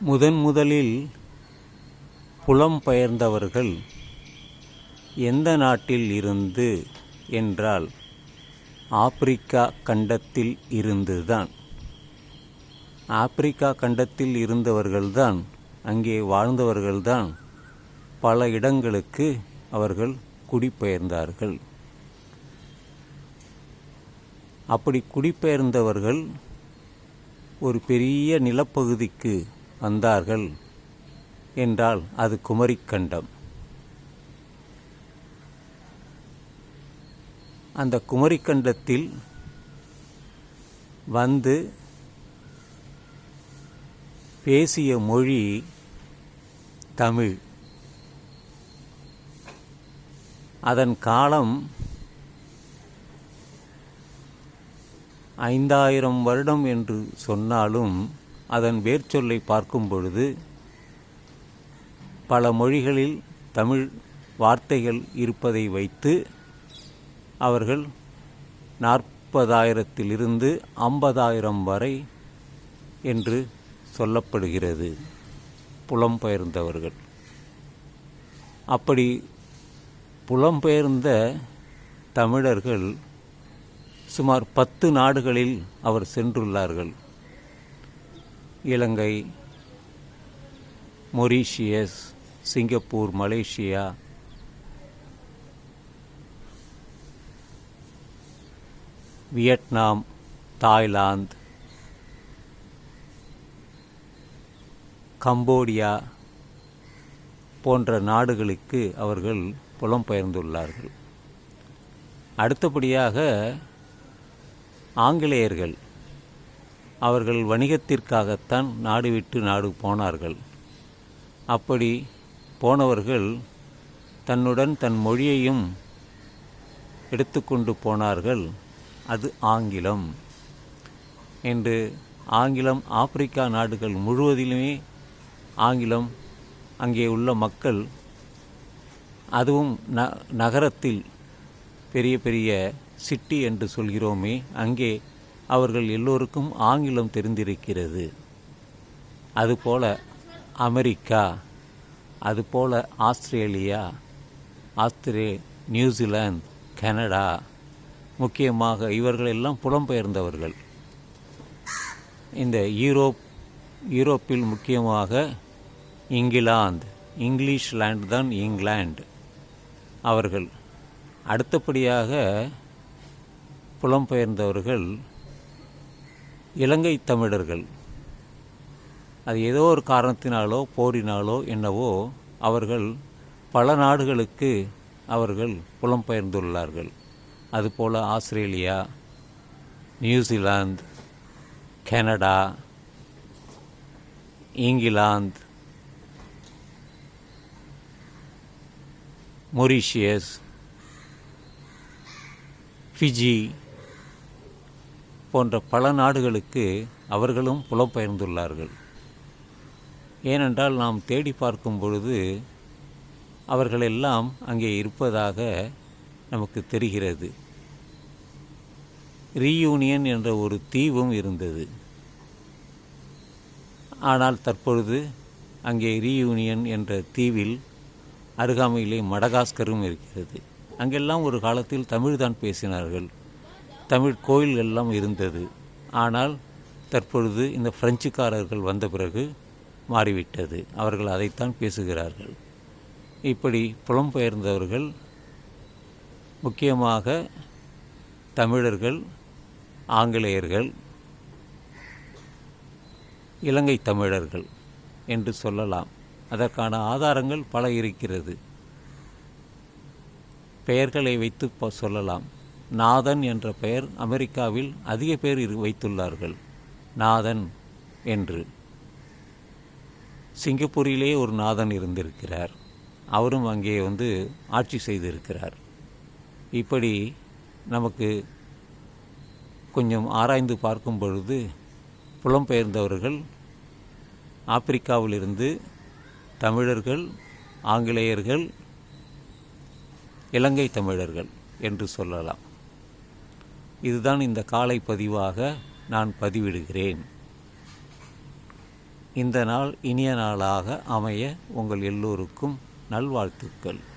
முதன் முதலில் புலம்பெயர்ந்தவர்கள் எந்த நாட்டில் இருந்து என்றால் ஆப்பிரிக்கா கண்டத்தில் இருந்துதான். ஆப்பிரிக்கா கண்டத்தில் இருந்தவர்கள்தான் அங்கே வாழ்ந்தவர்கள்தான் பல இடங்களுக்கு அவர்கள் குடிபெயர்ந்தார்கள். அப்படி குடிபெயர்ந்தவர்கள் ஒரு பெரிய நிலப்பகுதிக்கு வந்தார்கள் என்றால் அது குமரிக்கண்டம். அந்த குமரிக்கண்டத்தில் வந்து பேசிய மொழி தமிழ். அதன் காலம் ஐந்தாயிரம் வருடம் என்று சொன்னாலும் அதன் வேர்ச்சொல்லை பார்க்கும் பொழுது பல மொழிகளில் தமிழ் வார்த்தைகள் இருப்பதை வைத்து அவர்கள் நாற்பதாயிரத்திலிருந்து ஐம்பதாயிரம் வரை என்று சொல்லப்படுகிறது. புலம்பெயர்ந்தவர்கள் அப்படி புலம்பெயர்ந்த தமிழர்கள் சுமார் பத்து நாடுகளில் அவர் சென்றுள்ளார்கள். இலங்கை Mauritius Singapore Malaysia Vietnam Thailand Cambodia போன்ற நாடுகளுக்கு அவர்கள் புலம்பெயர்ந்துள்ளார்கள். அடுத்தபடியாக ஆங்கிலேயர்கள். அவர்கள் வணிகத்திற்காகத்தான் நாடு விட்டு நாடு போனார்கள். அப்படி போனவர்கள் தன்னுடன் தன் மொழியையும் எடுத்துக்கொண்டு போனார்கள். அது ஆங்கிலம். என்று ஆங்கிலம் ஆப்பிரிக்கா நாடுகள் முழுவதிலுமே ஆங்கிலம் அங்கே உள்ள மக்கள் அதுவும் ந நகரத்தில் பெரிய பெரிய சிட்டி என்று சொல்கிறோமே அங்கே அவர்கள் எல்லோருக்கும் ஆங்கிலம் தெரிந்திருக்கிறது. அதுபோல அமெரிக்கா அதுபோல ஆஸ்திரேலியா ஆஸ்திரே நியூசிலாந்து கனடா முக்கியமாக இவர்கள் எல்லாம் புலம்பெயர்ந்தவர்கள். இந்த யூரோப் யூரோப்பில் முக்கியமாக இங்கிலாந்து இங்கிலீஷ் லேண்ட் தான் இங்கிலாந்து. அவர்கள் அடுத்தபடியாக புலம்பெயர்ந்தவர்கள் இலங்கை தமிழர்கள். அது ஏதோ ஒரு காரணத்தினாலோ போரினாலோ என்னவோ அவர்கள் பல நாடுகளுக்கு அவர்கள் புலம்பெயர்ந்துள்ளார்கள் அதுபோல் Australia New Zealand Canada England Mauritius Fiji போன்ற பல நாடுகளுக்கு அவர்களும் புலம்பெயர்ந்துள்ளார்கள். ஏனென்றால் நாம் தேடி பார்க்கும் பொழுது அவர்களெல்லாம் அங்கே இருப்பதாக நமக்கு தெரிகிறது. ரீயூனியன் என்ற ஒரு தீவும் இருந்தது. ஆனால் தற்பொழுது அங்கே ரீயூனியன் என்ற தீவில் அருகாமையிலே மடகாஸ்கரும் இருக்கிறது. அங்கெல்லாம் ஒரு காலத்தில் தமிழ்தான் பேசினார்கள். தமிழ் கோயில்கள் எல்லாம் இருந்தது. ஆனால் தற்பொழுது இந்த பிரெஞ்சுக்காரர்கள் வந்த பிறகு மாறிவிட்டது. அவர்கள் அதைத்தான் பேசுகிறார்கள். இப்படி புலம்பெயர்ந்தவர்கள் முக்கியமாக தமிழர்கள் ஆங்கிலேயர்கள் இலங்கை தமிழர்கள் என்று சொல்லலாம். அதற்கான ஆதாரங்கள் பல இருக்கிறது. பெயர்களை வைத்து சொல்லலாம். நாதன் என்ற பெயர் அமெரிக்காவில் அதிக பேர் இரு- வைத்துள்ளார்கள். நாதன் என்று. சிங்கப்பூரிலே ஒரு நாதன் இருந்திருக்கிறார். அவரும் அங்கே வந்து ஆட்சி செய்திருக்கிறார். இப்படி நமக்கு கொஞ்சம் ஆராய்ந்து பார்க்கும் பொழுது புலம்பெயர்ந்தவர்கள் ஆப்பிரிக்காவிலிருந்து தமிழர்கள் ஆங்கிலேயர்கள் இலங்கை தமிழர்கள் என்று சொல்லலாம். இதுதான் இந்த காலை பதிவாக நான் பதிவிடுகிறேன். இந்த நாள் இனிய நாளாக அமைய உங்கள் எல்லோருக்கும் நல்வாழ்த்துக்கள்.